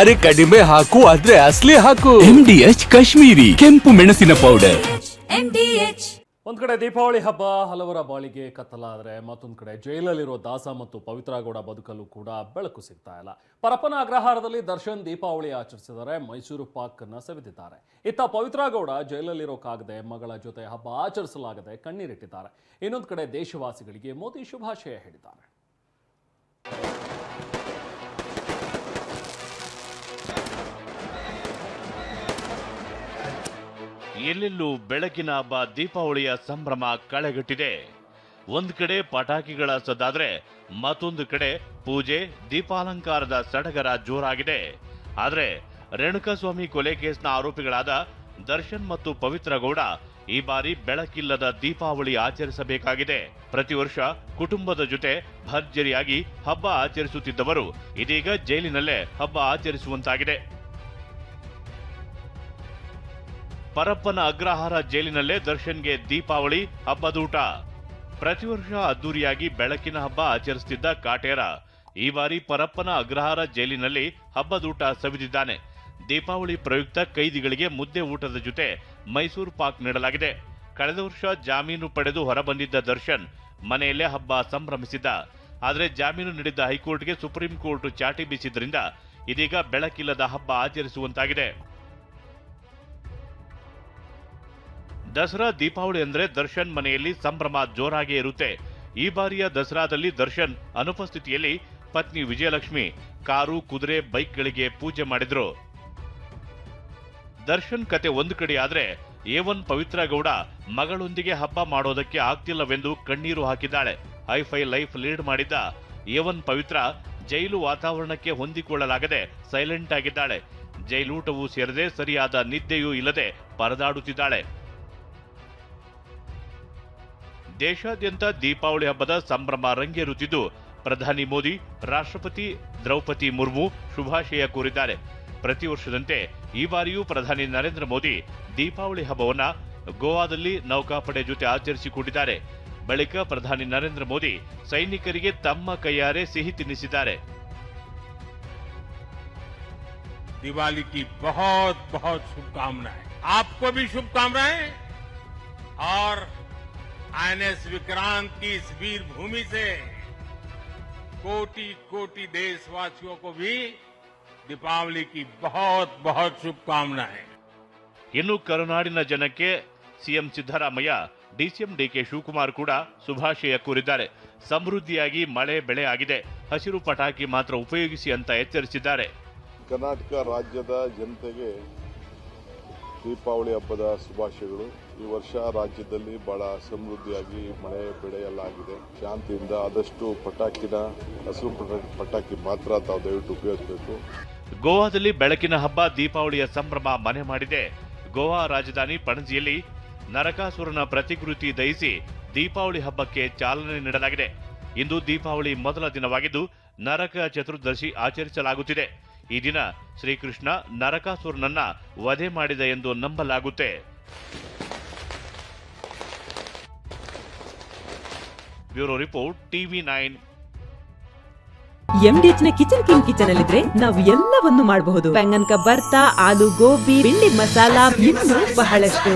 ಅರೆ ಕಡಿಮೆ ಹಾಕು ಆದ್ರೆ ಅಸ್ಲಿ ಹಾಕು. ಎಂ ಡಿ ಎಚ್ ಕಾಶ್ಮೀರಿ ಕೆಂಪು ಮೆಣಸಿನ ಪೌಡರ್ ಒಂದ್ ಕಡೆ ದೀಪಾವಳಿ ಹಬ್ಬ ಹಲವರ ಬಾಳಿಗೆ ಕತ್ತಲಾದ್ರೆ ಮತ್ತೊಂದ್ ಕಡೆ ಜೈಲಲ್ಲಿರೋ ದಾಸ ಮತ್ತು ಪವಿತ್ರ ಗೌಡ ಬದುಕಲು ಕೂಡ ಬೆಳಕು ಸಿಗ್ತಾ ಇಲ್ಲ. ಪರಪ್ಪನ ಅಗ್ರಹಾರದಲ್ಲಿ ದರ್ಶನ್ ದೀಪಾವಳಿ ಆಚರಿಸಿದರೆ ಮೈಸೂರು ಪಾಕ್ ಅನ್ನ ಸವಿದಿದ್ದಾರೆ. ಇತ್ತ ಪವಿತ್ರ ಗೌಡ ಜೈಲಲ್ಲಿರೋಕ್ಕಾಗದೆ ಮಗಳ ಜೊತೆ ಹಬ್ಬ ಆಚರಿಸಲಾಗದೆ ಕಣ್ಣೀರಿಟ್ಟಿದ್ದಾರೆ. ಇನ್ನೊಂದ್ ಕಡೆ ದೇಶವಾಸಿಗಳಿಗೆ ಮೋದಿ ಶುಭಾಶಯ ಹೇಳಿದ್ದಾರೆ. ಎಲ್ಲೆಲ್ಲೂ ಬೆಳಕಿನ ಹಬ್ಬ ದೀಪಾವಳಿಯ ಸಂಭ್ರಮ ಕಳೆಗಟ್ಟಿದೆ. ಒಂದು ಕಡೆ ಪಟಾಕಿಗಳ ಸದ್ದಾದ್ರೆ ಮತ್ತೊಂದು ಕಡೆ ಪೂಜೆ, ದೀಪಾಲಂಕಾರದ ಸಡಗರ ಜೋರಾಗಿದೆ. ಆದರೆ ರೇಣುಕಾಸ್ವಾಮಿ ಕೊಲೆ ಕೇಸ್ನ ಆರೋಪಿಗಳಾದ ದರ್ಶನ್ ಮತ್ತು ಪವಿತ್ರ ಗೌಡ ಈ ಬಾರಿ ಬೆಳಕಿಲ್ಲದ ದೀಪಾವಳಿ ಆಚರಿಸಬೇಕಾಗಿದೆ. ಪ್ರತಿ ವರ್ಷ ಕುಟುಂಬದ ಜೊತೆ ಭರ್ಜರಿಯಾಗಿ ಹಬ್ಬ ಆಚರಿಸುತ್ತಿದ್ದವರು ಇದೀಗ ಜೈಲಿನಲ್ಲೇ ಹಬ್ಬ ಆಚರಿಸುವಂತಾಗಿದೆ. ಪರಪ್ಪನ ಅಗ್ರಹಾರ ಜೈಲಿನಲ್ಲೇ ದರ್ಶನ್ಗೆ ದೀಪಾವಳಿ, ಹಬ್ಬದೂಟ. ಪ್ರತಿ ವರ್ಷ ಅದ್ದೂರಿಯಾಗಿ ಬೆಳಕಿನ ಹಬ್ಬ ಆಚರಿಸುತ್ತಿದ್ದ ಕಾಟೇರ ಈ ಬಾರಿ ಪರಪ್ಪನ ಅಗ್ರಹಾರ ಜೈಲಿನಲ್ಲಿ ಹಬ್ಬದೂಟ ಸವಿದಿದ್ದಾನೆ. ದೀಪಾವಳಿ ಪ್ರಯುಕ್ತ ಕೈದಿಗಳಿಗೆ ಮುದ್ದೆ ಊಟದ ಜೊತೆ ಮೈಸೂರು ಪಾಕ್ ನೀಡಲಾಗಿದೆ. ಕಳೆದ ವರ್ಷ ಜಾಮೀನು ಪಡೆದು ಹೊರಬಂದಿದ್ದ ದರ್ಶನ್ ಮನೆಯಲ್ಲೇ ಹಬ್ಬ ಸಂಭ್ರಮಿಸಿದ್ದ. ಆದರೆ ಜಾಮೀನು ನೀಡಿದ್ದ ಹೈಕೋರ್ಟ್ಗೆ ಸುಪ್ರೀಂ ಕೋರ್ಟ್ ಚಾಟಿ ಬೀಸಿದ್ರಿಂದ ಇದೀಗ ಬೆಳಕಿಲ್ಲದ ಹಬ್ಬ ಆಚರಿಸುವಂತಾಗಿದೆ. ದಸರಾ ದೀಪಾವಳಿ ಅಂದ್ರೆ ದರ್ಶನ್ ಮನೆಯಲ್ಲಿ ಸಂಭ್ರಮ ಜೋರಾಗೇ ಇರುತ್ತೆ. ಈ ಬಾರಿಯ ದಸರಾದಲ್ಲಿ ದರ್ಶನ್ ಅನುಪಸ್ಥಿತಿಯಲ್ಲಿ ಪತ್ನಿ ವಿಜಯಲಕ್ಷ್ಮಿ ಕಾರು, ಕುದುರೆ, ಬೈಕ್ಗಳಿಗೆ ಪೂಜೆ ಮಾಡಿದ್ರು. ದರ್ಶನ್ ಕತೆ ಒಂದು ಕಡೆ ಆದ್ರೆ ಏವನ್ ಪವಿತ್ರ ಗೌಡ ಮಗಳೊಂದಿಗೆ ಹಬ್ಬ ಮಾಡೋದಕ್ಕೆ ಆಗ್ತಿಲ್ಲವೆಂದು ಕಣ್ಣೀರು ಹಾಕಿದ್ದಾಳೆ. ಹೈಫೈ ಲೈಫ್ ಲೀಡ್ ಮಾಡಿದ್ದ ಏವನ್ ಪವಿತ್ರ ಜೈಲು ವಾತಾವರಣಕ್ಕೆ ಹೊಂದಿಕೊಳ್ಳಲಾಗದೆ ಸೈಲೆಂಟ್ ಆಗಿದ್ದಾಳೆ. ಜೈಲೂಟವೂ ಸೇರದೆ ಸರಿಯಾದ ನಿದ್ದೆಯೂ ಇಲ್ಲದೆ ಪರದಾಡುತ್ತಿದ್ದಾಳೆ. ದೇಶಾದ್ಯಂತ ದೀಪಾವಳಿ ಹಬ್ಬದ ಸಂಭ್ರಮ ರಂಗೇರುತ್ತಿದ್ದು ಪ್ರಧಾನಿ ಮೋದಿ ರಾಷ್ಟ್ರಪತಿ ದ್ರೌಪದಿ ಮುರ್ಮು ಶುಭಾಶಯ ಕೋರಿದ್ದಾರೆ ಪ್ರತಿ ವರ್ಷದಂತೆ ಈ ಬಾರಿಯೂ ಪ್ರಧಾನಿ ನರೇಂದ್ರ ಮೋದಿ ದೀಪಾವಳಿ ಹಬ್ಬವನ್ನ ಗೋವಾದಲ್ಲಿ ನೌಕಾಪಡೆ ಜೊತೆ ಆಚರಿಸಿಕೊಂಡಿದ್ದಾರೆ ಬಳಿಕ ಪ್ರಧಾನಿ ನರೇಂದ್ರ ಮೋದಿ ಸೈನಿಕರಿಗೆ ತಮ್ಮ ಕೈಯಾರೆ ಸಿಹಿ ತಿನ್ನಿಸಿದ್ದಾರೆ दिवाली की बहुत बहुत शुभकामनाएं आपको भी शुभकामनाएं और आईएनएस विक्रांत की इस वीर भूमि से कोटि कोटि देशवासियों को भी दीपावली की बहुत बहुत शुभकामनाएं ಇನ್ನು ಕರುನಾಡಿನ ಜನಕ್ಕೆ CM Siddaramaiah DCM DK Shivakumar ಕೂಡ ಶುಭಾಶಯ ಕೋರಿದ್ದಾರೆ ಸಮೃದ್ಧಿಯಾಗಿ ಮಳೆ ಬೆಳೆ ಆಗಿದೆ ಹಸಿರು ಪಟಾಕಿ ಮಾತ್ರ ಉಪಯೋಗಿಸಿ ಅಂತ ಎಚ್ಚರಿಸಿದ್ದಾರೆ ಕರ್ನಾಟಕ ರಾಜ್ಯದ ಜನತೆಗೆ ದೀಪಾವಳಿ ಹಬ್ಬದ ಶುಭಾಶಯಗಳು ಈ ವರ್ಷ ರಾಜ್ಯದಲ್ಲಿ ಬಹಳ ಸಮೃದ್ಧಿಯಾಗಿ ಮಳೆ ಬೆಳೆಯಲಾಗಿದೆ. ಶಾಂತಿಯಿಂದ ಆದಷ್ಟು ಪಟಾಕಿನ ಹಸಿರು ಪಟಾಕಿ ಮಾತ್ರ ತಾವು ದಯವಿಟ್ಟು ಉಪಯೋಗಿಸಬೇಕು. ಗೋವಾದಲ್ಲಿ ಬೆಳಕಿನ ಹಬ್ಬ, ದೀಪಾವಳಿಯ ಸಂಭ್ರಮ ಮನೆ ಮಾಡಿದೆ. ಗೋವಾ ರಾಜಧಾನಿ ಪಣಜಿಯಲ್ಲಿ ನರಕಾಸುರನ ಪ್ರತಿಕೃತಿ ದಹಿಸಿ ದೀಪಾವಳಿ ಹಬ್ಬಕ್ಕೆ ಚಾಲನೆ ನೀಡಲಾಗಿದೆ. ಇಂದು ದೀಪಾವಳಿ ಮೊದಲ ದಿನವಾಗಿದ್ದು ನರಕ ಚತುರ್ದಶಿ ಆಚರಿಸಲಾಗುತ್ತಿದೆ. ಈ ದಿನ ಶ್ರೀಕೃಷ್ಣ ನರಕಾಸುರನನ್ನ ವಧೆ ಮಾಡಿದ ಎಂದು ನಂಬಲಾಗುತ್ತೆ. Bureau report TV nine. ಎಂಡಿಎಚ್ನ kitchen king kitchen ಅಲ್ಲಿದ್ರೆ ನಾವು ಎಲ್ಲವನ್ನು ಮಾಡಬಹುದು. ಬೆಂಗನ್ಕ ಬರ್ತಾ ಆಲೂ ಗೋಬಿ ಬೆಂಡಿ ಮಸಾಲಾ ಇನ್ನೂ ಬಹಳಷ್ಟು.